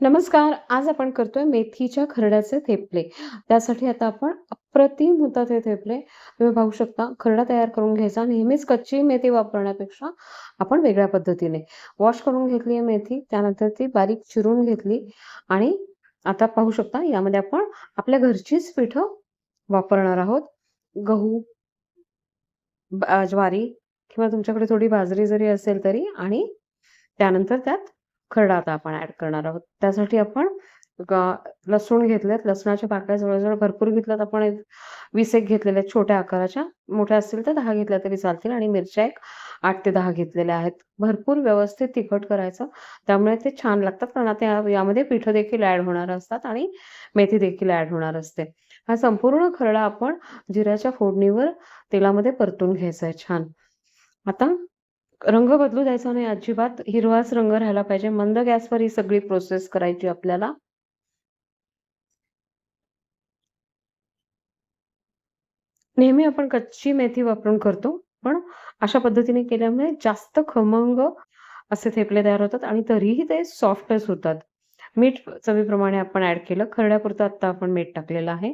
नमस्कार. आज आपण करतोय मेथीच्या खरड्याचे थेपले. त्यासाठी आता आपण अप्रतिम होतात हे थेपले. तुम्ही पाहू शकता खरडा तयार करून घ्यायचा. नेहमीच कच्ची मेथी वापरण्यापेक्षा आपण वेगळ्या पद्धतीने वॉश करून घेतली आहे मेथी. त्यानंतर ती बारीक चिरून घेतली आणि आता पाहू शकता यामध्ये आपण आपल्या घरचीच पिठं वापरणार आहोत. गहू, ज्वारी किंवा तुमच्याकडे थोडी बाजरी जरी असेल तरी आणि त्यानंतर त्यात खरडा आता आपण ऍड करणार आहोत. त्यासाठी आपण लसूण घेतलेत. लसणाच्या पाकळ्या जवळजवळ भरपूर घेतल्यात. आपण एक 20 एक घेतलेल्या आहेत छोट्या आकाराच्या. मोठ्या असतील तर दहा घेतल्या तरी चालतील आणि मिरच्या एक आठ ते दहा घेतलेल्या आहेत. भरपूर व्यवस्थित तिखट करायचं. त्यामुळे ते छान लागतात कारण आता यामध्ये पिठं देखील ऍड होणार असतात आणि मेथी देखील ऍड होणार असते. हा संपूर्ण खरडा आपण जिऱ्याच्या फोडणीवर तेलामध्ये परतून घ्यायचा आहे छान. आता रंग बदलू द्यायचा नाही अजिबात. हिरवाच रंग राहायला पाहिजे. मंद गॅसवर ही सगळी प्रोसेस करायची आपल्याला. नेहमी आपण कच्ची मेथी वापरून करतो. पण अशा पद्धतीने केल्यामुळे जास्त खमंग असे थेपले तयार होतात आणि तरीही ते सॉफ्टच होतात. मीठ चवीप्रमाणे आपण ऍड केलं. खरड्यापुरतं आता आपण मीठ टाकलेलं आहे.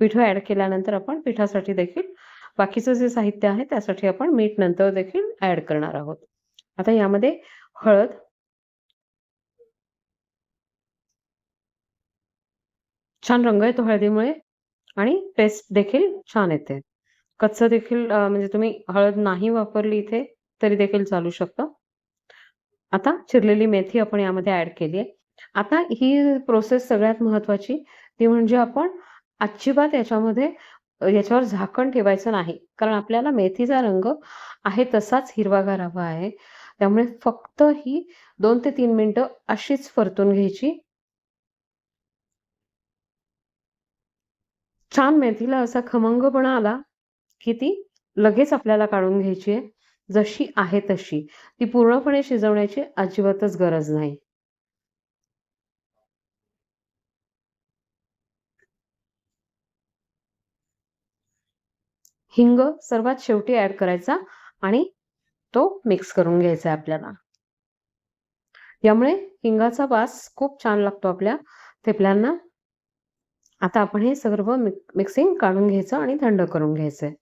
पिठं ऍड केल्यानंतर आपण पिठासाठी देखील बाकीचं जे साहित्य आहे त्यासाठी आपण मीठ नंतर देखील ऍड करणार आहोत. आता यामध्ये हळद छान रंग येतो हळदीमुळे आणि टेस्ट देखील छान येते. कच्चं देखील म्हणजे तुम्ही हळद नाही वापरली इथे तरी देखील चालू शकतं. आता चिरलेली मेथी आपण यामध्ये ऍड केली आहे. आता ही प्रोसेस सगळ्यात महत्वाची ती म्हणजे आपण अजिबात याच्यामध्ये याच्यावर झाकण ठेवायचं नाही. कारण आपल्याला मेथीचा रंग आहे तसाच हिरवागार हवा आहे. त्यामुळे फक्त ही दोन ते तीन मिनिटं अशीच परतून घ्यायची. छान मेथीला असा खमंगपणा आला, की ती लगेच आपल्याला काढून घ्यायची आहे. जशी आहे तशी. ती पूर्णपणे शिजवण्याची अजिबातच गरज नाही. हिंग सर्वात शेवटी ऍड करायचा आणि तो मिक्स करून घ्यायचा आहे आपल्याला. यामुळे हिंगाचा वास खूप छान लागतो आपल्या थेपल्यांना. आता आपण हे सर्व मिक्सिंग काढून घ्यायचं आणि थंड करून घ्यायचंय.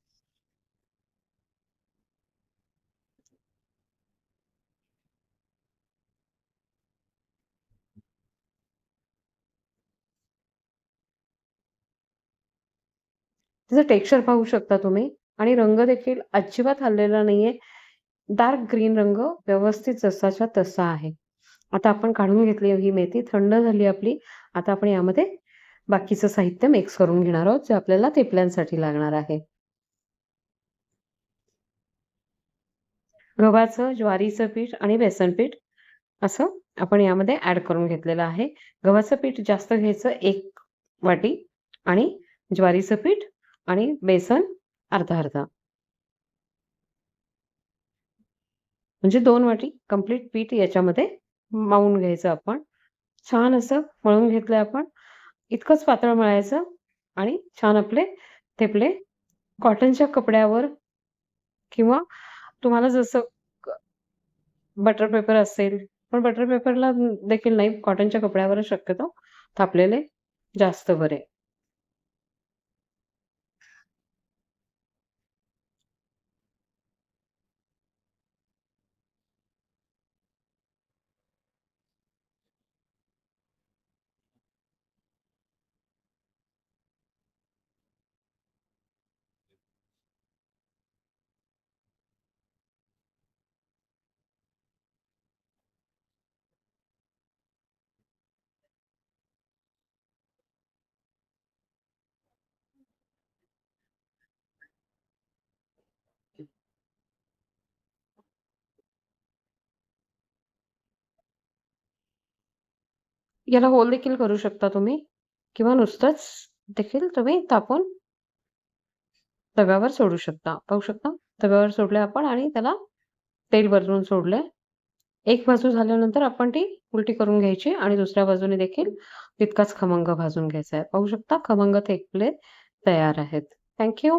त्याचं टेक्स्चर पाहू शकता तुम्ही आणि रंग देखील अजिबात हललेला नाहीये. डार्क ग्रीन रंग व्यवस्थित जसाच्या तसा आहे. आता आपण काढून घेतली ही मेथी थंड झाली आपली. आता आपण यामध्ये बाकीचं साहित्य मिक्स करून घेणार आहोत, जे आपल्याला थेपल्यांसाठी लागणार आहे. गव्हाचं, ज्वारीचं पीठ आणि बेसन पीठ असं आपण यामध्ये ऍड करून घेतलेलं आहे. गव्हाचं पीठ जास्त घ्यायचं एक वाटी आणि ज्वारीचं पीठ आणि बेसन अर्धा-अर्धा. म्हणजे दोन वाटी कंप्लीट पीठ याच्यामध्ये मावून घ्यायचं आपण. छान असं मळून घेतलंय आपण. इतकंच पातळ मळायचं आणि छान आपले थेपले कॉटनच्या कपड्यावर किंवा तुम्हाला जसं बटर पेपर असेल, पण बटर पेपरला देखील नाही, कॉटनच्या कपड्यावर शक्यतो थापलेले जास्त बरे. याला होल देखील करू शकता तुम्ही किंवा नुसतंच देखील तुम्ही तापून तव्यावर सोडू शकता. पाहू शकता तव्यावर सोडले आपण आणि त्याला तेल वरून सोडले एक बाजू झाल्यानंतर आपण ती उलटी करून घ्यायची आणि दुसऱ्या बाजूने देखील तितकाच खमंग भाजून घ्यायचा आहे. पाहू शकता खमंग थेपले तयार आहेत. Thank you.